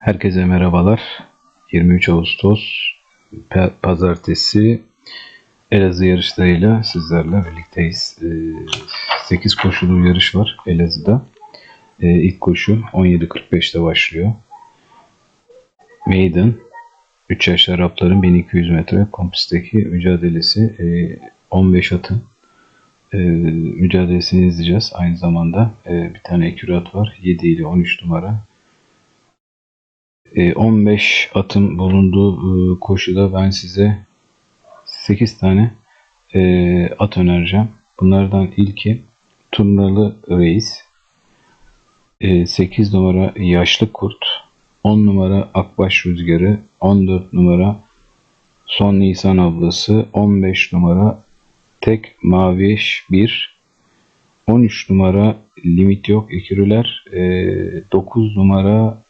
Herkese merhabalar. 23 Ağustos pa- Pazartesi Elazığ yarışlarıyla sizlerle birlikteyiz. 8 koşulu yarış var Elazığ'da. Ee, İlk koşu 17.45'te başlıyor. Maiden 3 yaş Arapların 1200 metre kompisteki mücadelesi e, 15 atın e, mücadelesini izleyeceğiz. Aynı zamanda bir tane ekürat var. 7 ile 13 numara. E, 15 atın bulunduğu e, koşuda ben size 8 tane e, at önereceğim. Bunlardan ilki Turnalı Reis. E, 8 numara Yaşlı Kurt. 10 numara Akbaş Rüzgarı. 14 numara Son Nisan Ablası. 15 numara Tek Maviş 1. 13 numara Limit Yok Ekürüler. E, 9 numara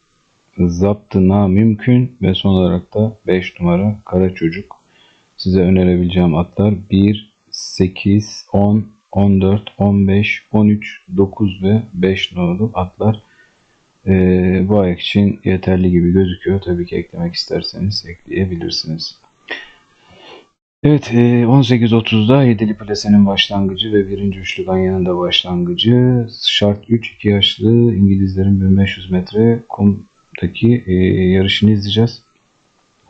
Zaptına Mümkün ve son olarak da 5 numara Kara Çocuk. Size önerebileceğim atlar 1, 8, 10, 14, 15, 13, 9 ve 5 numaralı atlar. Ee, bu ayak için yeterli gibi gözüküyor. Tabii ki eklemek isterseniz ekleyebilirsiniz. Evet, e, 18.30'da yedili plasenin başlangıcı ve birinci üçlü ganyanın da başlangıcı. Şart 3, 2 yaşlı İngilizlerin 1500 metre kumdaki e, yarışını izleyeceğiz.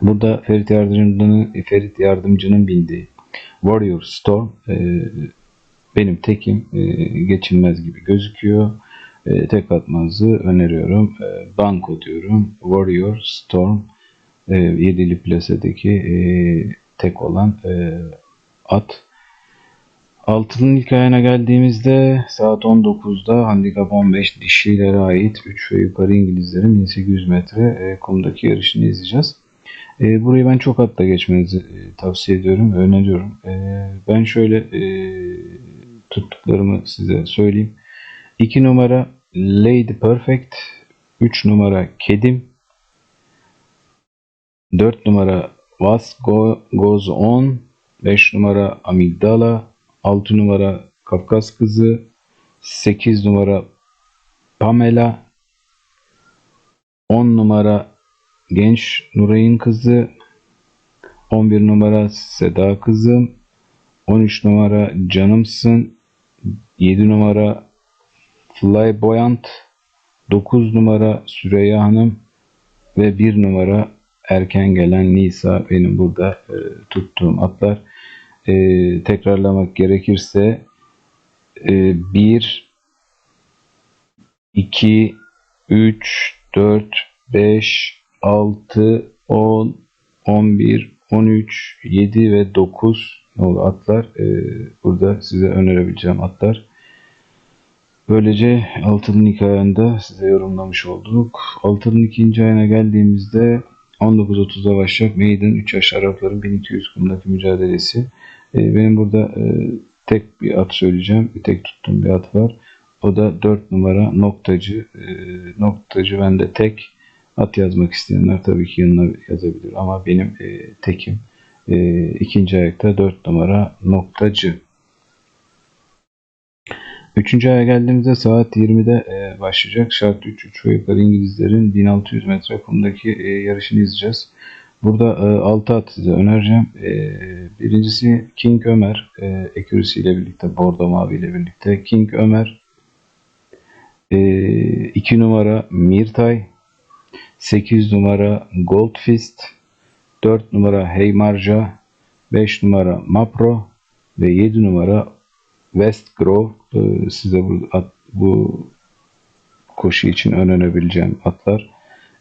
Burada Ferit Yardımcı'nın Ferit Yardımcı'nın bindiği Warrior Storm e, benim tekim e, geçilmez gibi gözüküyor. E, tek atmanızı öneriyorum. E, banko diyorum. Warrior Storm e, yedili plasedeki e, tek olan e, at. Altının ilk ayağına geldiğimizde saat 19'da handikap 15 dişilere ait 3 ve yukarı İngilizlerin 1800 metre e, kumdaki yarışını izleyeceğiz. E, burayı ben çok hatta geçmenizi e, tavsiye ediyorum, öneriyorum. E, ben şöyle e, tuttuklarımı size söyleyeyim. 2 numara Lady Perfect, 3 numara Kedim, 4 numara What Go- Goes On, 5 numara Amigdala, 6 numara Kafkas Kızı, 8 numara Pamela, 10 numara Genç Nuray'ın kızı, 11 numara Seda kızım, 13 numara Canımsın, 7 numara Flyboyant, 9 numara Süreyya Hanım ve 1 numara erken gelen Nisa benim burada e, tuttuğum atlar. E, tekrarlamak gerekirse e, 1 2 3 4 5 6 10 11 13 7 ve 9 nolu atlar e, burada size önerebileceğim atlar. Böylece altının ilk ayağında size yorumlamış olduk. Altının ikinci ayına geldiğimizde 19.30'da başlayacak Maiden 3 yaş Arapların 1200 kumdaki mücadelesi. E, benim burada e, tek bir at söyleyeceğim. Bir tek tuttuğum bir at var. O da 4 numara noktacı. E, noktacı bende tek. At yazmak isteyenler tabii ki yanına yazabilir. Ama benim e, tekim. E, ikinci ayakta 4 numara noktacı. Üçüncü aya geldiğimizde saat 20'de e, başlayacak. Şart 3 3 ve yukarı İngilizlerin 1600 metre kumdaki e, yarışını izleyeceğiz. Burada e, 6 at size önereceğim. E, birincisi King Ömer. E, ile birlikte, Bordo Mavi ile birlikte. King Ömer. 2 numara Mirtay. 8 numara Goldfist. 4 numara Heymarja. 5 numara Mapro. Ve 7 numara West Grove e, size bu, bu koşu için önerebileceğim atlar.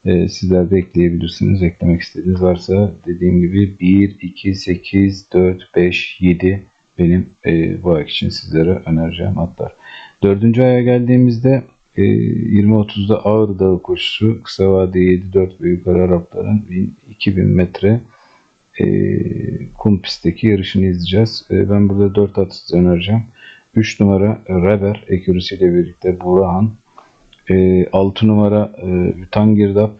E, sizler de ekleyebilirsiniz. Eklemek istediğiniz varsa dediğim gibi 1, 2, 8, 4, 5, 7 benim e, bu ayak için sizlere önereceğim atlar. Dördüncü aya geldiğimizde e, 20-30'da Ağrı Dağı koşusu kısa vade 7-4 ve yukarı Arapların 1000, 2000 metre e, kum pistteki yarışını izleyeceğiz. E, ben burada 4 at önereceğim. 3 numara Reber Accuracy ile birlikte Burhan. E, 6 numara e, Ütan Girdap.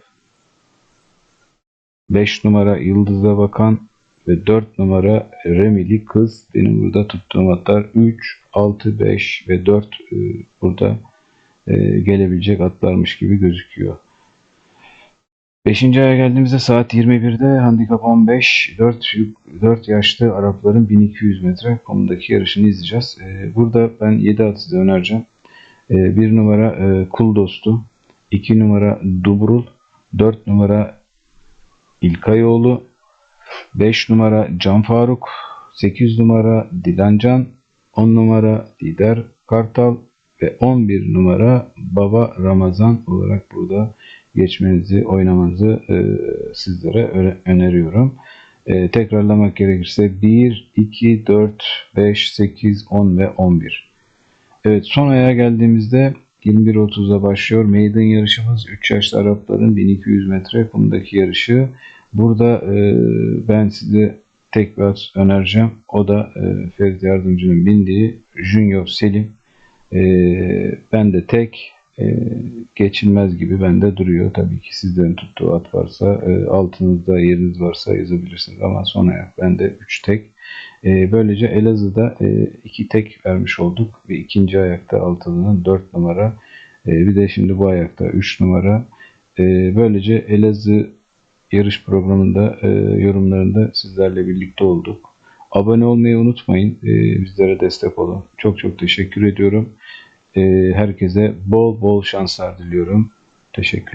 5 numara Yıldız'a Bakan ve 4 numara Remili Kız. Benim burada tuttuğum atlar 3, 6, 5 ve 4 e, burada e, gelebilecek atlarmış gibi gözüküyor. Beşinci aya geldiğimizde saat 21'de handikap 15 4, 4 yaşlı Arapların 1200 metre konudaki yarışını izleyeceğiz. Ee, burada ben 7 at size önereceğim. Ee, bir numara e, Kul Dostu, 2 numara Dubrul, 4 numara İlkayoğlu, 5 numara Can Faruk, 8 numara Dilancan, 10 numara Lider Kartal ve 11 numara Baba Ramazan olarak burada geçmenizi, oynamanızı e, sizlere öne- öneriyorum. E, tekrarlamak gerekirse 1, 2, 4, 5, 8, 10 ve 11. Evet son aya geldiğimizde 21.30'da başlıyor. Meydan yarışımız 3 yaşlı Arapların 1200 metre kumdaki yarışı. Burada e, ben size tek bir önereceğim. O da e, Ferit Yardımcı'nın bindiği Junior Selim. E, ben de tek e, geçilmez gibi bende duruyor. Tabii ki sizlerin tuttuğu at varsa e, altınızda yeriniz varsa yazabilirsiniz ama son ayak bende 3 tek. E, böylece Elazığ'da e, iki tek vermiş olduk ve ikinci ayakta altının 4 numara e, bir de şimdi bu ayakta 3 numara. E, böylece Elazığ yarış programında e, yorumlarında sizlerle birlikte olduk. Abone olmayı unutmayın. E, bizlere destek olun. Çok çok teşekkür ediyorum. E, herkese bol bol şanslar diliyorum. Teşekkür